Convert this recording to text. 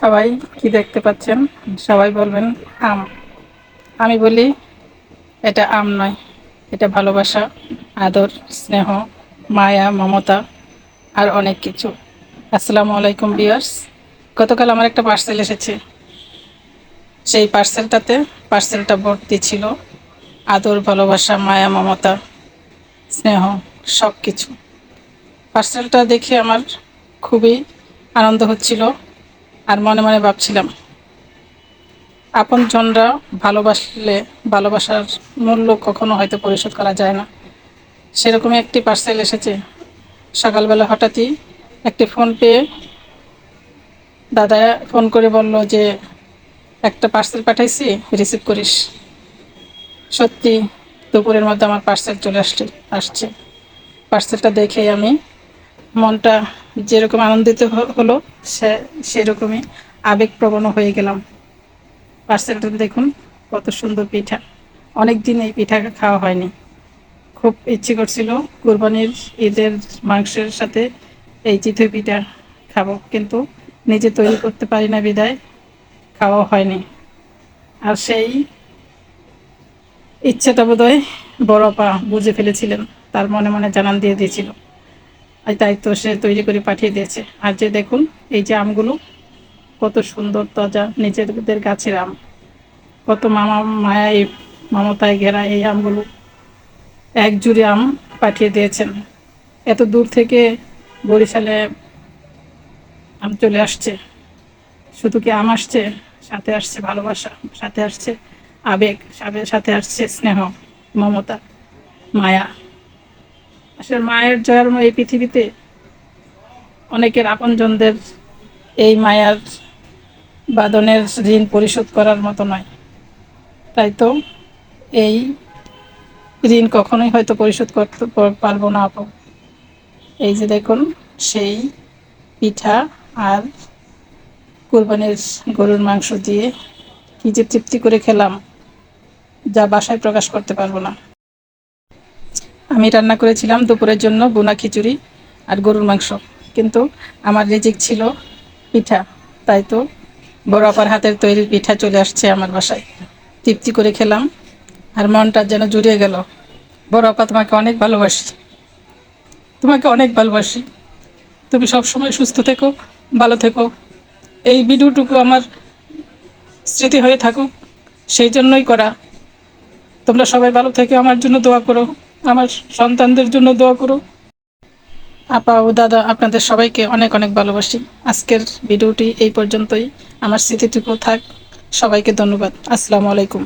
সবাই কি দেখতে পাচ্ছেন? সবাই বলবেন আম। আমি বলি, এটা আম নয়, এটা ভালোবাসা, আদর, স্নেহ, মায়া, মমতা আর অনেক কিছু। আসসালামু আলাইকুম বিয়ার্স গতকাল আমার একটা পার্সেল এসেছে। সেই পার্সেলটাতে পার্সেলটা ভর্তি ছিল। আদর, ভালোবাসা, মায়া, মমতা, স্নেহ সব কিছু পার্সেলটা দেখে আমার খুবই আনন্দ হচ্ছিল। আর মনে মনে ভাবছিলাম, আপন জনরা ভালোবাসলে ভালোবাসার মূল্য কখনো হয়তো পরিশোধ করা যায় না। সেরকমই একটি পার্সেল এসেছে। সকালবেলা হঠাৎই একটি ফোন পেয়ে দাদা ফোন করে বলল যে, একটা পার্সেল পাঠাইছি রিসিভ করিস। সত্যি দুপুরের মধ্যে আমার পার্সেল চলে আসছে আসছে। পার্সেলটা দেখে আমি মনটা যেরকম আনন্দিত হলো, সে, সেরকমই আবেগপ্রবণ হয়ে গেলাম। পার্সেলটা দেখুন, কত সুন্দর পিঠা। অনেক দিন এই পিঠা খাওয়া হয়নি। খুব ইচ্ছে করছিল কুরবানির ঈদের মাংসের সাথে এই চিতই পিঠা খাব, কিন্তু নিজে তৈরি করতে পারি না বিদায়, খাওয়া হয়নি। আর সেই ইচ্ছেটা বোধহয় বড় পা বুঝে ফেলেছিলেন, তার মনে মনে জানান দিয়ে দিয়েছিল। তো সে তৈরি করে পাঠিয়ে দিয়েছে। আর যে দেখুন, এই যে আমগুলো, কত সুন্দর তাজা নিজেদের গাছের আম। কত মামা মায়া এই মমতায় ঘেরা এই আমগুলো। এক জুড়ে আম পাঠিয়ে দিয়েছেন। এত দূর থেকে বরিশালে আম চলে আসছে। শুধু কি আম আসছে? সাথে আসছে ভালোবাসা, সাথে আসছে আবেগ সাথে আসছে স্নেহ, মমতা, মায়া। আসলে মায়ের জন্ম এই পৃথিবীতে অনেকের আপনজনদের এই মায়ার বাদনের ঋণ পরিশোধ করার মতো নয়। তাই তো এই ঋণ কখনোই হয়তো পরিশোধ করতে পারব না আপু। এই যে দেখুন, সেই পিঠা আর কোরবানির গরুর মাংস দিয়ে কি যে তৃপ্তি করে খেলাম, যা বাসায় প্রকাশ করতে পারব না। আমি রান্না করেছিলাম দুপুরের জন্য বোনা খিচুড়ি আর গরুর মাংস। কিন্তু আমার রিজিক ছিল পিঠা, তাই তো বড় আপার হাতের তৈরি পিঠা চলে আসছে আমার বাসায়। তৃপ্তি করে খেলাম আর মনটা যেন জুড়িয়ে গেল। বড় আপা, তোমাকে অনেক ভালোবাসি। তোমাকে অনেক ভালোবাসি। তুমি সবসময় সুস্থ থেকো, ভালো থেকো। এই ভিডিওটুকু আমার স্মৃতি হয়ে থাকুক, সেই জন্যই করা। তোমরা সবাই ভালো থেকে, আমার জন্য দোয়া করো। আমার সন্তানদের জন্য দোয়া করো। আপা ও দাদা, আপনাদের সবাইকে অনেক অনেক ভালোবাসি। আজকের ভিডিওটি এই পর্যন্তই। আমার স্মৃতিটুকু থাক। সবাইকে ধন্যবাদ। আসসালামু আলাইকুম।